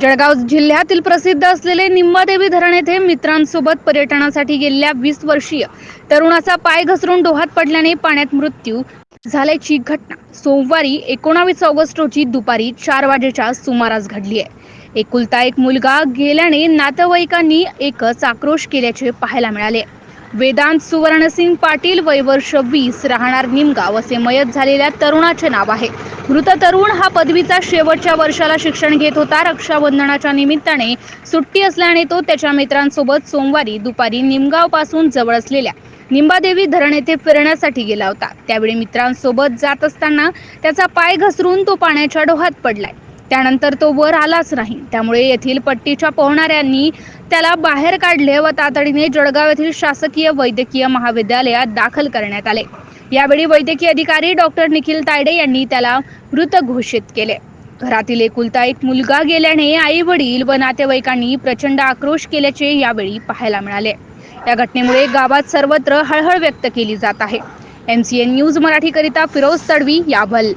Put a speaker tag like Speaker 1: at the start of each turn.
Speaker 1: जळगाव जिल्ह्यातील प्रसिद्ध असलेले निंबादेवी धरण येथे मित्रांसोबत पर्यटनासाठी गेलेल्या वीस वर्षीय तरुणाचा पाय घसरून डोहात पडल्याने पाण्यात मृत्यू झाल्याची घटना. सोमवारी एकोणावीस ऑगस्ट रोजी दुपारी चार वाजेच्या सुमारास घडली आहे एकुलता एक मुलगा गेल्याने नातेवाईकांनी एकच आक्रोश केल्याचे पाहायला मिळाले. वेदांत सुवर्णसिंग पाटील वय वर्ष वीस राहणार निमगाव असे मयत झालेल्या तरुणाचे नाव आहे. मृत तरुण हा पदवीचा शेवटच्या वर्षाला शिक्षण घेत होता. रक्षाबंधनाच्या निमित्ताने सुट्टी असल्याने तो त्याच्या मित्रांसोबत सोमवारी दुपारी निमगावपासून जवळ असलेल्या निंबादेवी धरण येथे फिरण्यासाठी गेला होता. त्यावेळी मित्रांसोबत जात असताना त्याचा पाय घसरून तो पाण्याच्या डोहात पडलाय. त्यानंतर तो वर आलाच नाही. त्यामुळे येथील पट्टीच्या पोहणाऱ्यांनी त्याला बाहेर काढले व तातडीने जळगाव येथील शासकीय वैद्यकीय महाविद्यालयात दाखल करण्यात आले. यावेळी वैद्यकीय अधिकारी डॉक्टर निखिल तायडे यांनी त्याला मृत घोषित केले. घरातील एकुलता एक मुलगा गेल्याने आई वडील व नातेवाईकांनी प्रचंड आक्रोश केल्याचे यावेळी पाहायला मिळाले. या घटनेमुळे गावात सर्वत्र हळहळ व्यक्त केली जात आहे. एमसीएन न्यूज मराठीकरिता फिरोज तडवी यावल.